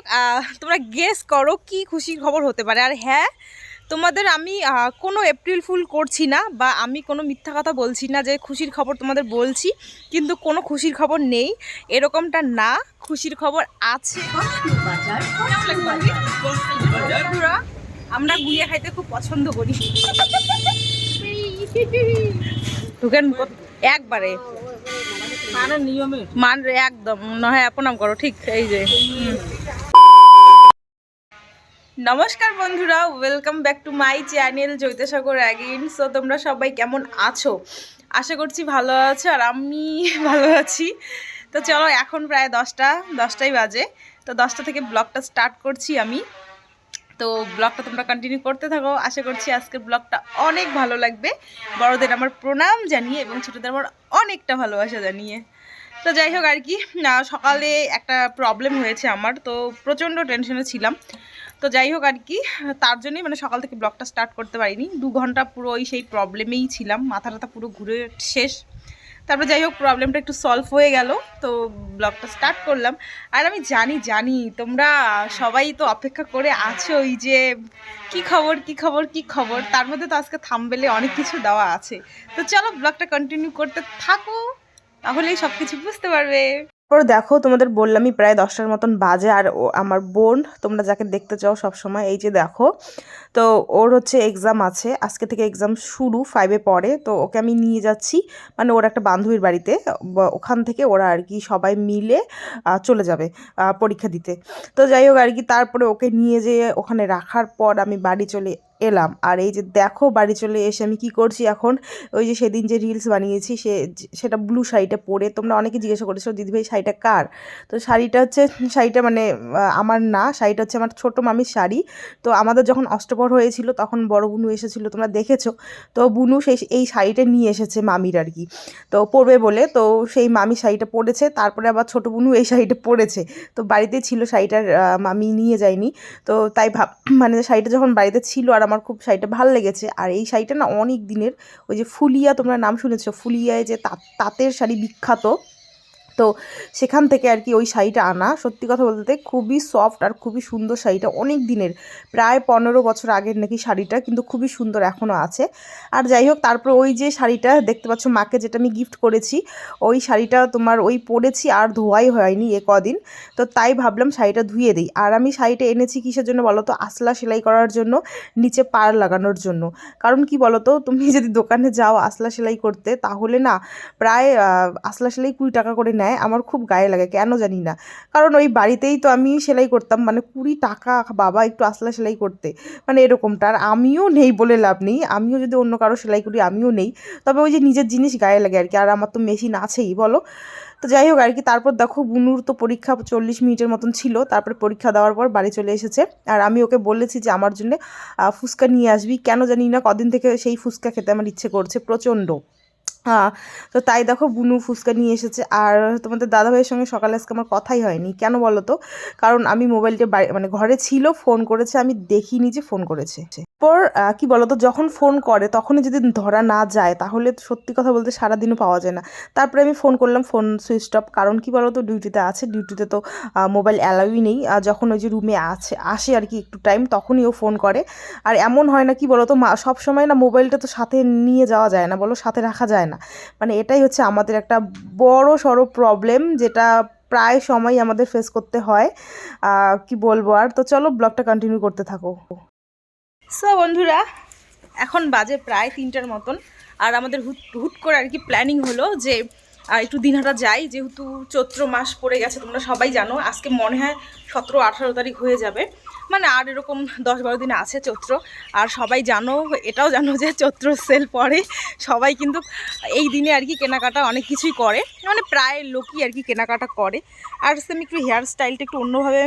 হোক তোমরা গেস করো কি খুশির খবর হতে পারে। আর হ্যাঁ তোমাদের আমি কোনো এপ্রিল ফুল করছি না বা আমি কোনো মিথ্যা কথা বলছি না যে খুশির খবর তোমাদের বলছি, কিন্তু কোনো খুশির খবর নেই। এরকমটা না, খুশির খবর আছে। আমরা গুলিয়া খাইতে খুব পছন্দ করি। ঢুকেন, একবারে। মানে মান একদম। নয় প্রণাম করো, ঠিক এই যে। নমস্কার বন্ধুরা welcome back to my channel Jaitsagar again so তোমরা সবাই কেমন আছো? আশা করছি ভালো আছো, আর আমি ভালো আছি। তো চলো, এখন প্রায় দশটা, দশটাই বাজে। তো দশটা থেকে ব্লগটা স্টার্ট করছি আমি। তো ব্লগটা তোমরা কন্টিনিউ করতে থাকো। আশা করছি আজকের ব্লগটা অনেক ভালো লাগবে। বড়দের আমার প্রণাম জানিয়ে এবং ছোটদের আমার অনেকটা ভালোবাসা জানিয়ে। তো যাই হোক আর কি সকালে একটা প্রবলেম হয়েছে আমার, তো প্রচণ্ড টেনশনে ছিলাম। তো যাই হোক আর কি, তার জন্যই মানে সকাল থেকে ব্লগটা স্টার্ট করতে পারিনি। দু ঘণ্টা পুরো ওই সেই প্রবলেমেই ছিলাম মাথা টাথা পুরো ঘুরে শেষ। তারপরে যাই হোক প্রবলেমটা একটু সলভ হয়ে গেল, তো ব্লগটা স্টার্ট করলাম। আর আমি জানি জানি, তোমরা সবাই তো অপেক্ষা করে আছো ওই যে, কি খবর কি খবর কি খবর? তার মধ্যে তো আজকে থামবেলে অনেক কিছু দেওয়া আছে। তো চলো, ব্লগটা কন্টিনিউ করতে থাকো, তাহলেই সব কিছু বুঝতে পারবে। তারপর দেখো তোমাদের বললামই প্রায় দশটার মতন বাজে আর ও আমার বোন, তোমরা যাকে দেখতে চাও সব সময় এই যে দেখো। তো ওর হচ্ছে এক্সাম আছে, আজকে থেকে এক্সাম শুরু ফাইভে পড়ে, তো ওকে আমি নিয়ে যাচ্ছি। মানে ওর একটা বান্ধবীর বাড়িতে ওখান থেকে ওরা আর কি সবাই মিলে চলে যাবে পরীক্ষা দিতে। তো যাই হোক আর কি, তারপরে ওকে নিয়ে যেয়ে ওখানে রাখার পর আমি বাড়ি চলে এলাম। আর এই যে দেখো বাড়ি চলে এসে আমি কি করছি এখন? ওই যে সেদিন যে রিলস বানিয়েছি সে সেটা ব্লু শাড়িটা পরে তোমরা অনেকে জিজ্ঞাসা করেছ দিদিভাই শাড়িটা কার? তো শাড়িটা হচ্ছে, শাড়িটা মানে আমার না, শাড়িটা হচ্ছে আমার ছোটো মামির শাড়ি। তো আমাদের যখন অষ্টপর হয়েছিল, তখন বড় বুনু এসেছিল, তোমরা দেখেছ? তো বুনু সেই, এই শাড়িটা নিয়ে এসেছে মামির আর কি। তো পরবে বলে, তো সেই মামি শাড়িটা পরেছে, তারপরে আবার ছোটো বুনু এই শাড়িটা পরেছে। তো বাড়িতে ছিল শাড়িটার মামি নিয়ে যায়নি। তো তাই ভাব মানে শাড়িটা যখন বাড়িতে ছিল আর আমার খুব শাড়িটা ভালো লেগেছে। আর এই শাড়িটা না অনেক দিনের ওই যে ফুলিয়া তোমরা নাম শুনেছো, ফুলিয়ায় যে তাঁত তাঁতের শাড়ি বিখ্যাত। তো সেখান থেকে আর কি ওই শাড়িটা আনা। সত্যি কথা বলতে খুবই সফট আর খুবই সুন্দর শাড়িটা। অনেক দিনের, প্রায় পনেরো বছর আগের নাকি শাড়িটা, কিন্তু খুবই সুন্দর এখনও আছে। আর যাই হোক, তারপর ওই যে শাড়িটা দেখতে পাচ্ছ মাকে যেটা আমি গিফট করেছি, ওই শাড়িটা তোমার ওই পরেছি আর ধোয়াই হয়নি এ কদিন। তো তাই ভাবলাম শাড়িটা ধুয়ে দিই। আর আমি শাড়িটা এনেছি কিসের জন্য বলো তো? আসলা সেলাই করার জন্য, নিচে পাড় লাগানোর জন্য। কারণ কি বলো তো? তুমি যদি দোকানে যাও আসলা সেলাই করতে, তাহলে না প্রায় আসলা সেলাই কুড়ি টাকা করে নেয়, আমার খুব গায়ে লাগে, কেন জানি না। কারণ ওই বাড়িতেই তো আমি সেলাই করতাম মানে কুড়ি টাকা বাবা একটু আসলা সেলাই করতে। মানে এরকমটা, আর আমিও নেই বলে লাভ নেই। আমিও যদি অন্য কারও সেলাই করি, আমিও নেই। তবে ওই যে নিজের জিনিস গায়ে লাগে আর কি, আর আমার তো মেশিন আছেই, বলো। তো যাই হোক আর কি, তারপর দেখো বুনুর তো পরীক্ষা চল্লিশ মিনিটের মতন ছিল, তারপরে পরীক্ষা দেওয়ার পর বাড়ি চলে এসেছে। আর আমি ওকে বলেছি যে, আমার জন্য ফুচকা নিয়ে আসবি, কেন জানি না, কদিন থেকে সেই ফুচকা খেতে আমার ইচ্ছে করছে, প্রচণ্ড। হ্যাঁ তো তাই দেখো বুনু ফুচকা নিয়ে এসেছে। আর তোমাদের দাদাভাইয়ের সঙ্গে সকালে আজকে আমার কথাই হয়নি। কেন বলো তো? কারণ আমি মোবাইলটা বাড়ি- মানে ঘরে ছিল, ফোন করেছে, আমি দেখিনি যে ফোন করেছে। পর কি বলতো, যখন ফোন করে, তখনই যদি ধরা না যায়, তাহলে সত্যি কথা বলতে সারাদিনও পাওয়া যায় না। তারপরে আমি ফোন করলাম, ফোন সুইচ অফ। কারণ কি বলতো ডিউটিতে আছে ডিউটিতে তো মোবাইল অ্যালাউই নেই। আর যখন ওই যে রুমে আছে, আসে আর কি একটু টাইম তখনই ও ফোন করে। আর এমন হয় না, কি বলতো সব সময় না মোবাইলটা তো সাথে নিয়ে যাওয়া যায় না, বলো, সাথে রাখা যায় না। মানে এটাই হচ্ছে আমাদের একটা বড় সড়ো প্রবলেম যেটা প্রায় সময় আমাদের ফেস করতে হয়। কি বলব আর? তো চলো ব্লগটা কন্টিনিউ করতে থাকো। সো বন্ধুরা, এখন বাজে প্রায় তিনটার মতন। আর আমাদের হুট হুট করে আর কি প্ল্যানিং হলো যে একটু দিনহাটা যাই। যেহেতু চৈত্র মাস পড়ে গেছে, তোমরা সবাই জানো, আজকে মনে হয় সতেরো আঠারো তারিখ হয়ে যাবে। মানে আর এরকম দশ বারো দিন আছে চৈত্র, আর সবাই জানো, এটাও জানো যে চৈত্র সেল পরে সবাই কিন্তু এই দিনে আর কি কেনাকাটা অনেক কিছুই করে মানে প্রায় লোকই আর কি কেনাকাটা করে। আর আমি একটু হেয়ার স্টাইলটা একটু অন্যভাবে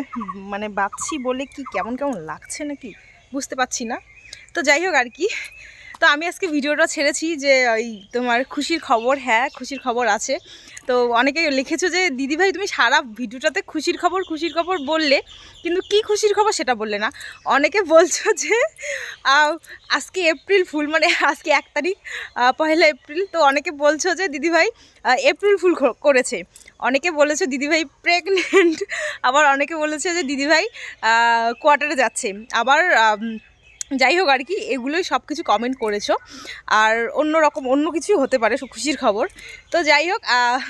মানে বাঁচছি বলে কি কেমন কেমন লাগছে নাকি বুঝতে পারছি না। তো যাই হোক আর কি, তো আমি আজকে ভিডিওটা ছেড়েছি যে ওই তোমার খুশির খবর হ্যাঁ খুশির খবর আছে। তো অনেকে লিখেছো যে, দিদিভাই, তুমি সারা ভিডিওটাতে খুশির খবর খুশির খবর বললে, কিন্তু কি খুশির খবর সেটা বললে না। অনেকে বলছো যে আজকে এপ্রিল ফুল মানে আজকে এক তারিখ পয়লা এপ্রিল। তো অনেকে বলছো যে, দিদিভাই এপ্রিল ফুল করেছে। অনেকে বলেছে, দিদিভাই প্রেগনেন্ট আবার অনেকে বলেছে যে, দিদিভাই কোয়ার্টারে যাচ্ছে। আবার যাই হোক আর কি, এগুলোই সব কিছু কমেন্ট করেছ। আর অন্য রকম অন্য কিছুই হতে পারে খুশির খবর। তো যাই হোক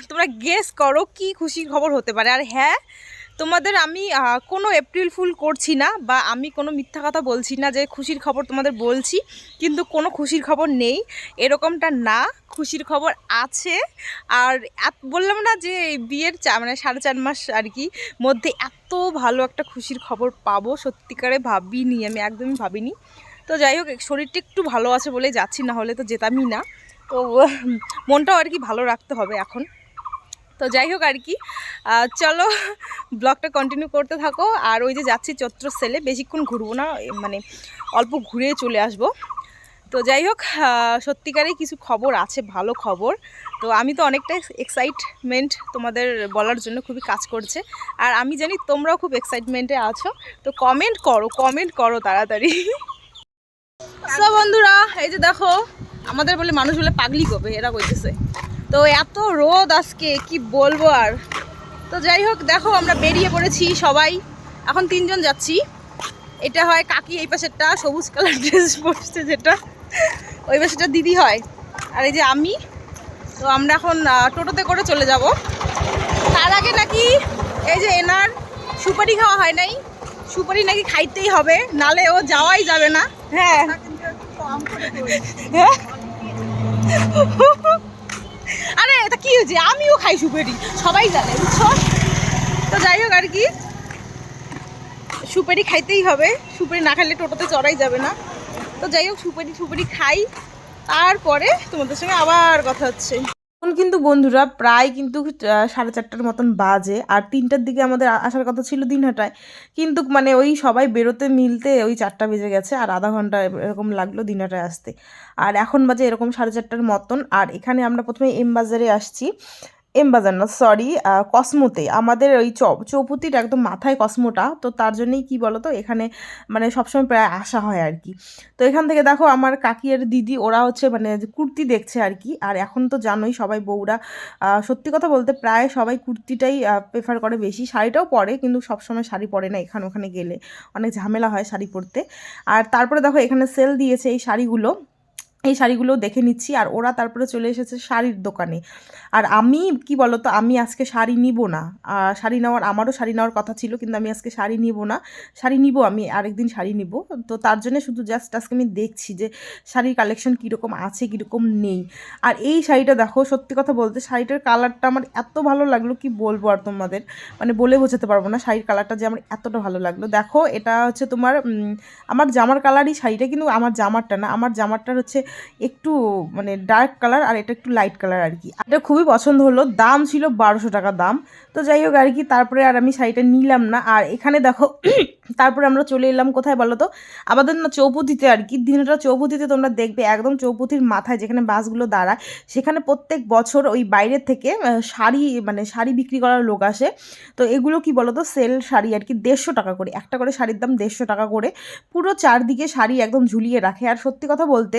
তোমরা গেস করো কি খুশির খবর হতে পারে। আর হ্যাঁ তোমাদের আমি কোনো এপ্রিল ফুল করছি না বা আমি কোনো মিথ্যা কথা বলছি না যে খুশির খবর তোমাদের বলছি, কিন্তু কোনো খুশির খবর নেই। এরকমটা না, খুশির খবর আছে। আর বললাম না যে বিয়ের চা মানে সাড়ে চার মাস আর কি, মধ্যে এত ভালো একটা খুশির খবর পাবো, সত্যিকারে ভাবিনি, আমি একদমই ভাবিনি। তো যাই হোক, শরীরটা একটু ভালো আছে বলে যাচ্ছি না হলে তো যেতামই না। তো মনটাও আর কি ভালো রাখতে হবে এখন। তো যাই হোক আর কি। চলো ব্লগটা কন্টিনিউ করতে থাকো। আর ওই যে যাচ্ছি চৈত্র সেলে বেশিক্ষণ ঘুরবো না মানে অল্প ঘুরে চলে আসব। তো যাই হোক আহ, সত্যিকারেই কিছু খবর আছে ভালো খবর। তো আমি তো অনেকটা এক্সাইটমেন্ট তোমাদের বলার জন্য খুবই কাজ করছে। আর আমি জানি তোমরাও খুব এক্সাইটমেন্টে আছো। তো কমেন্ট করো কমেন্ট করো তাড়াতাড়ি। সব বন্ধুরা এই যে দেখো আমাদের বলে মানুষ বলে পাগলি কবে? এরা কইতেছে। তো এত রোদ আজকে কি বলব আর? তো যাই হোক দেখো আমরা বেরিয়ে পড়েছি সবাই। এখন তিনজন যাচ্ছি। এটা হয় কাকি এই পাশেরটা সবুজ কালার ড্রেস পরছে যেটা। ওই পাশেটা দিদি হয়। আর এই যে আমি। তো আমরা এখন টোটোতে করে চলে যাব। তার আগে নাকি এই যে এনার সুপারি খাওয়া হয় নাই। সুপারি নাকি খাইতেই হবে নালে ও যাওয়াই যাবে না। হ্যাঁ। হ্যাঁ? হয়েছে আমিও খাই সুপারি সবাই জানে, বুঝছ? তো যাই হোক আর কি, সুপারি খাইতেই হবে। সুপারি না খাইলে টোটোতে চড়াই যাবে না। তো যাই হোক, সুপারি সুপারি খাই। তারপরে তোমাদের সঙ্গে আবার কথা হচ্ছে। এখন কিন্তু বন্ধুরা প্রায় কিন্তু সাড়ে চারটার মতন বাজে। আর তিনটার দিকে আমাদের আসার কথা ছিল দিনহাটায়। কিন্তু মানে ওই সবাই বেরোতে মিলতে ওই চারটা বেজে গেছে, আর আধা ঘণ্টা এরকম লাগল দিনহাটায় আসতে। আর এখন বাজে এরকম সাড়ে চারটার মতন। আর এখানে আমরা প্রথমে এম বাজারে আসছি। এম বাজার না সরি কসমোতে। আমাদের ওই চপ চৌপতির একদম মাথায় কসমোটা, তো তার জন্যই কি বলো তো এখানে মানে সবসময় প্রায় আসা হয় আর কি। তো এখান থেকে দেখো আমার কাকি আর দিদি, ওরা হচ্ছে মানে কুর্তি দেখছে আর কি। আর এখন তো জানোই সবাই বউরা সত্যি কথা বলতে প্রায় সবাই কুর্তিটাই প্রেফার করে বেশি। শাড়িটাও পরে, কিন্তু সবসময় শাড়ি পরে না এখানে ওখানে গেলে। অনেক ঝামেলা হয় শাড়ি পরতে। আর তারপরে দেখো এখানে সেল দিয়েছে এই শাড়িগুলো। এই শাড়িগুলো দেখে নিচ্ছি আর ওরা তারপরে চলে এসেছে শাড়ির দোকানে। আর আমি, কি বলতো, আমি আজকে শাড়ি নিব না। শাড়ি নেওয়ার, আমারও শাড়ি নেওয়ার কথা ছিল, কিন্তু আমি আজকে শাড়ি নিব না। শাড়ি নিব, আমি আরেকদিন শাড়ি নিব। তো তার জন্য শুধু জাস্ট আজকে আমি দেখছি যে শাড়ির কালেকশন কীরকম আছে, কীরকম নেই। আর এই শাড়িটা দেখো, সত্যি কথা বলতে শাড়িটার কালারটা আমার এত ভালো লাগল, কি বলব আর তোমাদের? মানে বলে বোঝাতে পারব না শাড়ির কালারটা যে আমার এতটা ভালো লাগল। দেখো, এটা হচ্ছে তোমার আমার জামার কালারই শাড়িটা, কিন্তু আমার জামারটা না, আমার জামারটার হচ্ছে একটু মানে ডার্ক কালার আর এটা একটু লাইট কালার আর কি। এটা খুবই পছন্দ হলো, দাম ছিল বারোশো টাকা দাম। তো যাই হোক আর কি, তারপরে আর আমি শাড়িটা নিলাম না। আর এখানে দেখো, তারপরে আমরা চলে এলাম কোথায় বলো তো? আমাদের না চৌপতিতে আর কি, দিনটা চৌপতিতে তোমরা দেখবে একদম চৌপতির মাথায় যেখানে বাসগুলো দাঁড়ায়, সেখানে প্রত্যেক বছর ওই বাইরের থেকে শাড়ি মানে শাড়ি বিক্রি করার লোক আসে। তো এগুলো কি বলো তো? সেল শাড়ি আর কি, দেড়শো টাকা করে, একটা করে শাড়ির দাম দেড়শো টাকা করে। পুরো চারদিকে শাড়ি একদম ঝুলিয়ে রাখে। আর সত্যি কথা বলতে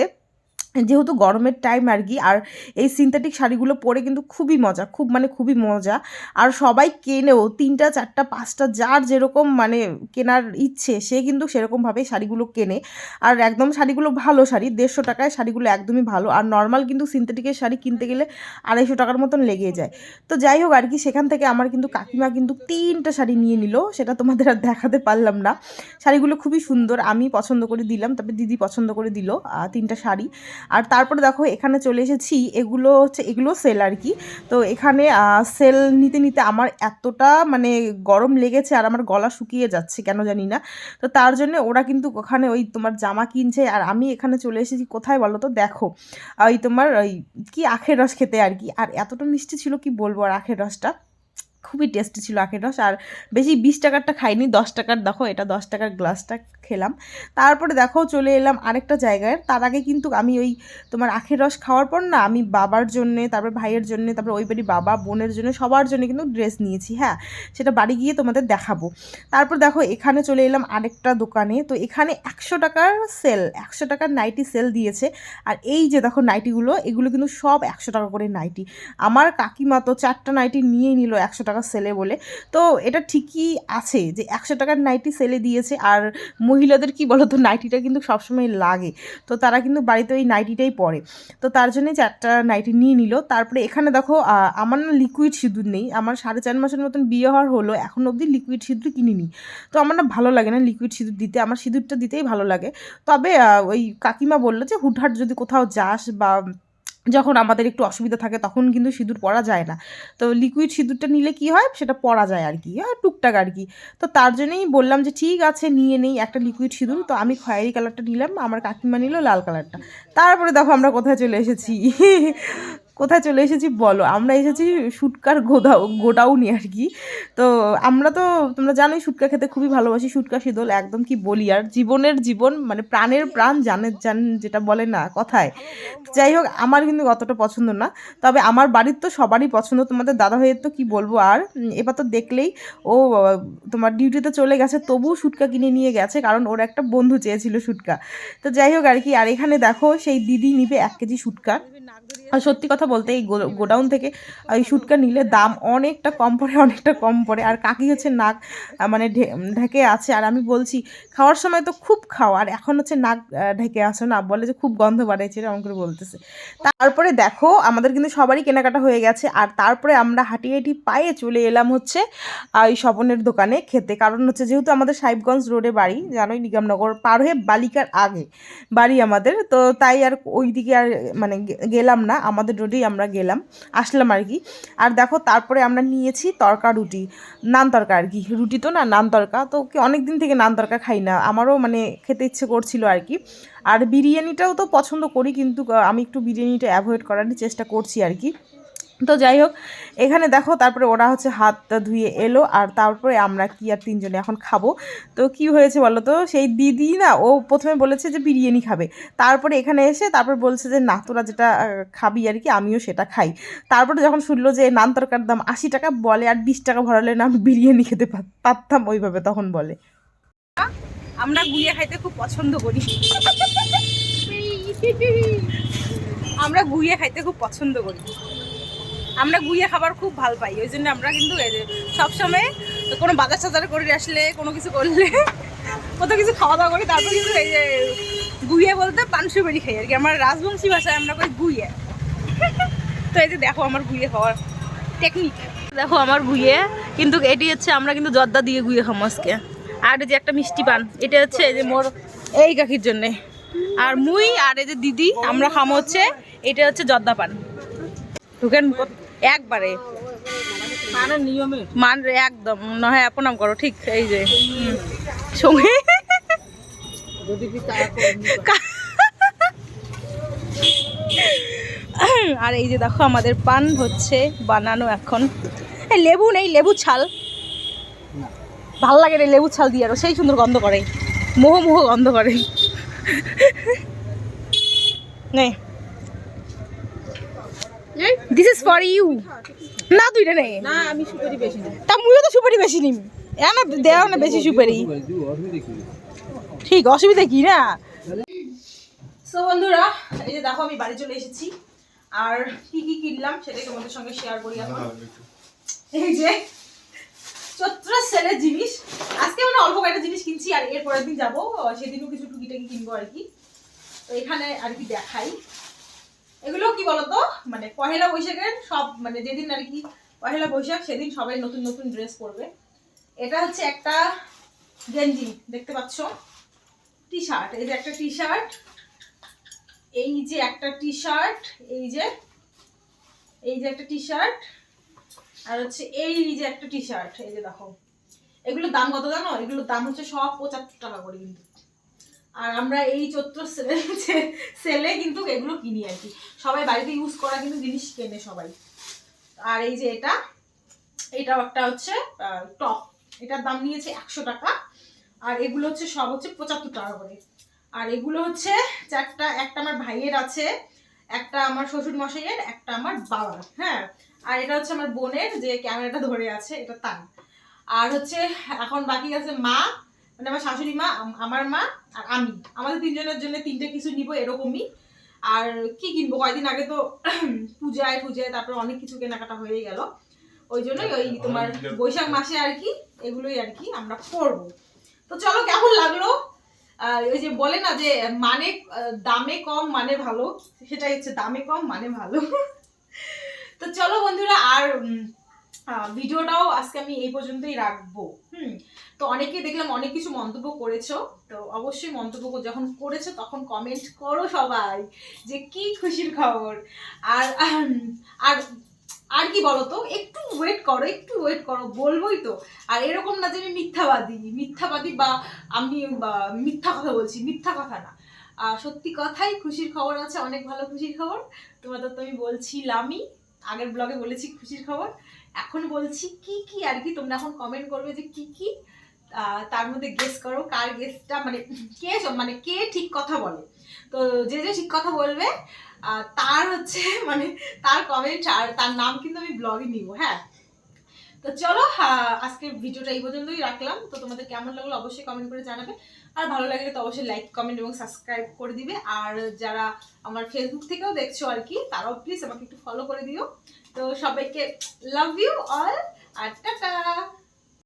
যেহেতু গরমের টাইম আর কি আর এই সিনথেটিক শাড়িগুলো পরে কিন্তু খুবই মজা, খুব মানে খুবই মজা। আর সবাই কেনেও, তিনটা, চারটা, পাঁচটা, যার যেরকম মানে কেনার ইচ্ছে, সে কিন্তু সেরকমভাবে শাড়িগুলো কেনে। আর একদম শাড়িগুলো ভালো শাড়ি, দেড়শো টাকায় শাড়িগুলো একদমই ভালো। আর নর্মাল কিন্তু সিনথেটিকের শাড়ি কিনতে গেলে আড়াইশো টাকার মতন লেগে যায়। তো যাই হোক আর কি সেখান থেকে আমার কিন্তু কাকিমা কিন্তু তিনটা শাড়ি নিয়ে নিল, সেটা তোমাদের আর দেখাতে পারলাম না। শাড়িগুলো খুবই সুন্দর, আমি পছন্দ করে দিলাম তারপরে দিদি পছন্দ করে দিল তিনটা শাড়ি। আর তারপরে দেখো, এখানে চলে এসেছি। এগুলো হচ্ছে, এগুলো সেল আর কি। তো এখানে সেল নিতে নিতে আমার এতটা মানে গরম লেগেছে আর আমার গলা শুকিয়ে যাচ্ছে, কেন জানি না। তো তার জন্য ওরা কিন্তু ওখানে ওই তোমার জামা কিনছে। আর আমি এখানে চলে এসেছি, কোথায় বলো তো? দেখো, ওই তোমার ওই কি আখের রস খেতে আর কি। আর এতটা মিষ্টি ছিল, কি বলব আর আখের রসটা? খুবই টেস্টি ছিল আখের রস। আর বেশি বিশ টাকারটা খাইনি, দশ টাকার দেখো, এটা দশ টাকার গ্লাসটা খেলাম। তারপরে দেখো চলে এলাম আরেকটা জায়গায়। তার আগে কিন্তু আমি ওই তোমার আখের রস খাওয়ার পর না, আমি বাবার জন্যে, তারপর ভাইয়ের জন্যে, তারপর ওই বাড়ি বাবা, বোনের জন্য, সবার জন্য কিন্তু ড্রেস নিয়েছি হ্যাঁ? সেটা বাড়ি গিয়ে তোমাদের দেখাবো। তারপর দেখো এখানে চলে এলাম আরেকটা দোকানে। তো এখানে একশো টাকার সেল, একশো টাকার নাইটি সেল দিয়েছে। আর এই যে দেখো নাইটিগুলো, এগুলো কিন্তু সব একশো টাকা করে নাইটি। আমার কাকিমা তো চারটা নাইটি নিয়ে নিল একশো টাকা সেলে বলে। তো এটা ঠিকই আছে যে একশো টাকার নাইটি সেলে দিয়েছে আর মহিলাদের কি বলো তো নাইটিটা কিন্তু সবসময় লাগে। তো তারা কিন্তু বাড়িতে ওই নাইটিটাই পরে। তো তার জন্যই চারটা নাইটি নিয়ে নিল। তারপরে এখানে দেখো আমার না লিকুইড সিঁদুর নেই। আমার সাড়ে চার মাসের মতন বিয়ে হওয়ার হলো, এখন অবধি লিকুইড সিঁদুর কিনিনি। তো আমার না ভালো লাগে না লিকুইড সিঁদুর দিতে, আমার সিঁদুরটা দিতেই ভালো লাগে। তবে ওই কাকিমা বলল যে, হুটহাট যদি কোথাও যাস বা যখন আমাদের একটু অসুবিধা থাকে তখন কিন্তু সিঁদুর পরা যায় না। তো লিকুইড সিঁদুরটা নিলে কি হয়? সেটা পরা যায় আর কি হ্যাঁ টুকটাক আর কি তো তার জন্যই বললাম যে, ঠিক আছে, নিয়ে নেই একটা লিকুইড সিঁদুর। তো আমি খয়েরি কালারটা নিলাম, আমার কাকিমা নিল লাল কালারটা তারপরে দেখো আমরা কোথায় চলে এসেছি। কোথায় চলে এসেছি বলো? আমরা এসেছি শুটকার গোদাও, গোডাউনি আর কি। তো আমরা তো, তোমরা জানোই শুটকা খেতে খুবই ভালোবাসি। শুটকা শীতল একদম কি বলি? আর জীবনের জীবন মানে প্রাণের প্রাণ জানের, জান, যেটা বলে না, কথায়। যাই হোক, আমার কিন্তু অতটা পছন্দ না। তবে আমার বাড়ির তো সবারই পছন্দ। তোমাদের দাদা ভাইয়ের তো কি বলব? আর এবার তো দেখলেই ও, তোমার ডিউটিতে চলে গেছে, তবুও শুটকা কিনে নিয়ে গেছে, কারণ ওর একটা বন্ধু চেয়েছিল শুটকা। তো যাই হোক আর কি, আর এখানে দেখো, সেই দিদি নিবে এক কেজি শুটকা। আর সত্যি কথা বলতে এই গোডাউন থেকে ওই শুটকা নিলে দাম অনেকটা কম পড়ে, অনেকটা কম পড়ে। আর কাকি হচ্ছে নাক মানে ঢেকে আছে। আর আমি বলছি, খাওয়ার সময় তো খুব খাও, আর এখন হচ্ছে নাক ঢেকে আসো না? বলে যে খুব গন্ধ বাড়াইছে, এরকম করে বলতেছে। তারপরে দেখো, আমাদের কিন্তু সবারই কেনাকাটা হয়ে গেছে। আর তারপরে আমরা হাঁটি হাঁটি পায়ে চলে এলাম হচ্ছে ওই স্বপনের দোকানে খেতে। কারণ হচ্ছে যেহেতু আমাদের সাহেবগঞ্জ রোডে বাড়ি, জানোই নিগমনগর, পার হয়ে বালিকার আগে বাড়ি আমাদের। তো তাই আর ওই দিকে আর মানে গেলাম না। আমাদের রোডেই আমরা গেলাম। আসলাম আর কি। আর দেখো, তারপরে আমরা নিয়েছি তরকা রুটি। নান তরকা আর কি। রুটি তো না, নান তরকা। তো অনেক দিন থেকে নান তরকা খাই না। আমারও মানে খেতে ইচ্ছে করছিল আর কি। আর বিরিয়ানিটাও তো পছন্দ করি, কিন্তু আমি একটু বিরিয়ানিটা অ্যাভয়েড করারই চেষ্টা করছি আর কি। তো যাই হোক, এখানে দেখো তারপরে ওরা হচ্ছে হাত ধুয়ে এলো আর তারপরে আমরা কি আর তিনজনে এখন খাব। তো কি হয়েছে বলো তো? সেই দিদি না, ও প্রথমে বলেছে যে বিরিয়ানি খাবে। তারপরে এখানে এসে তারপর বলছে যে, না, তোরা যেটা খাবি আর কি, আমিও সেটা খাই। তারপরে যখন শুনলো যে নান তরকার দাম আশি টাকা বলে আর বিশ টাকা ভরালে না আমি বিরিয়ানি খেতে পারতাম ওইভাবে তখন বলে। আমরা গুইয়া খাইতে খুব পছন্দ করি। আমরা গুইয়া খাইতে খুব পছন্দ করি। আমরা গুইয়ে খাবার খুব ভালো পাই, ওই জন্য আমরা কিন্তু সবসময় কোনো বাজার সাজার করে আসলে, কোনো কিছু করলে, কত কিছু খাওয়া দাওয়া করি, তারপর কিন্তু এই যে গুইয়া বলতে পানসু বেরি খাই আর কি। আমার রাজবংশী ভাষায় আমরা কই গুইয়ে। তো এই যে দেখো আমার গুইয়ে খাওয়ার টেকনিক দেখো আমার গুইয়ে, কিন্তু এটি হচ্ছে আমরা কিন্তু জর্দা দিয়ে গুইয়ে খাব আজকে। আর এই যে একটা মিষ্টি পান, এটা হচ্ছে এই যে মোর এই কাকির জন্যে। আর মুই আর এই যে দিদি, আমরা খামো হচ্ছে, এটা হচ্ছে জর্দা পান। ঢুকেন একবারে। মান একদম। নয় প্রণাম করো ঠিক এই যে। সঙ্গে। আর এই যে দেখো আমাদের পান হচ্ছে বানানো এখন। লেবু নেই লেবু ছাল। ভালো লাগে রে লেবু ছাল দিয়ে আরও সেই সুন্দর গন্ধ করে। মোহ মোহ গন্ধ করে। নে। দিস ইজ ফর ইউ না দুইটা নেই না। আমি সুপারি বেশি নিই। তা মুইও তো সুপারি বেশি নিম। এ না দেওয়া না বেশি সুপারি। ঠিক অসুবিধা কি না? সো বন্ধুরা এই যে দেখো আমি বাড়ি চলে এসেছি। আর কি কি কিনলাম সেটাই তোমাদের সঙ্গে শেয়ার করি এখন। এই যে চত্র সেলের জিনিস। আজকে মানে অল্প কয়েকটা জিনিস কিনছি আর এর পরের দিন যাব। সেদিনও কিছু টুকিটাকি কিনবো আর কি। তো এখানে আর কি দেখাই। এগুলো কি বলতো? মানে পহেলা বৈশাখের সব মানে যেদিন আর কি পহেলা বৈশাখ, সেদিন সবাই নতুন নতুন ড্রেস পরবে। এটা হচ্ছে একটা গেঞ্জি, দেখতে পাচ্ছ? টি শার্ট এই যে একটা টি শার্ট এই যে একটা টি শার্ট এই যে এই যে একটা টি শার্ট আর হচ্ছে এই যে একটা টি শার্ট এই যে দেখো। এগুলোর দাম কত জানো? এগুলোর দাম হচ্ছে সব পঁচাত্তর টাকা করে কিন্তু। আর আমরা এই চৈত্র সেলে কিন্তু এগুলো কিনি আর কি। সবাই বাড়িতে ইউজ করা কিন্তু জিনিস কেনে সবাই। আর এই যে এটা, এটাও একটা হচ্ছে টপ। এটার দাম নিয়েছে একশো টাকা। আর এগুলো হচ্ছে, সব হচ্ছে পঁচাত্তর টাকা করে। আর এগুলো হচ্ছে, চারটা, একটা আমার ভাইয়ের আছে, একটা আমার শ্বশুর মশাইয়ের একটা আমার বাবার হ্যাঁ? আর এটা হচ্ছে আমার বোনের, যে ক্যামেরাটা ধরে আছে, এটা তার। আর হচ্ছে, এখন বাকি আছে মা মানে আমার শাশুড়ি মা আমার মা আর আমি। আমাদের তিনজনের জন্য তিনটে কিছু নিব এরকমই। আর কি কিনবো? কয়েকদিন আগে তো পূজায় পূজায় তারপরে অনেক কিছু কেনাকাটা হয়ে গেল। ওই জন্যই ওই তোমার বৈশাখ মাসে আর কি এগুলোই আর কি আমরা করব। তো চলো কেমন লাগল? ওই যে বলে না যে মানে দামে কম মানে ভালো। সেটাই হচ্ছে দামে কম মানে ভালো। তো চলো বন্ধুরা আর ভিডিওটাও আজকে আমি এই পর্যন্তই রাখব। হুম, তো অনেকেই দেখলাম অনেক কিছু মন্তব্য করেছ, তো অবশ্যই মন্তব্য যখন করেছ তখন কমেন্ট করো সবাই, যে কি খুশির খবর। আর আর আর কি বলো তো একটু ওয়েট করো, একটু ওয়েট করো, বলবোই তো। আর এরকম না যে আমি মিথ্যাবাদী মিথ্যাবাদী বা আমি মিথ্যা কথা বলছি, মিথ্যা কথা না। সত্যি কথাই খুশির খবর আছে, অনেক ভালো খুশির খবর। তোমাদের তো আমি বলছিলামই, আগের ব্লগে বলেছি খুশির খবর। এখন বলছি কি কি আর কি তোমরা এখন কমেন্ট করবে যে কি কি তার মধ্যে গেস করো কার গেসটা মানে কে মানে কে ঠিক কথা বলে। তো যে যে ঠিক কথা বলবে তার হচ্ছে মানে তার কমেন্ট আর তার নাম কিন্তু আমি ব্লগে নিব হ্যাঁ? তো চলো আজকের ভিডিওটা এই পর্যন্তই রাখলাম। তো তোমাদের কেমন লাগল অবশ্যই কমেন্ট করে জানাবে। আর ভালো লাগলে তো অবশ্যই লাইক কমেন্ট এবং সাবস্ক্রাইব করে দিবে। আর যারা আমার ফেসবুক থেকেও দেখছ আর কি, তারাও প্লিজ আমাকে একটু ফলো করে দিও। তো সবাইকে লাভ ইউ অল আর টাটা।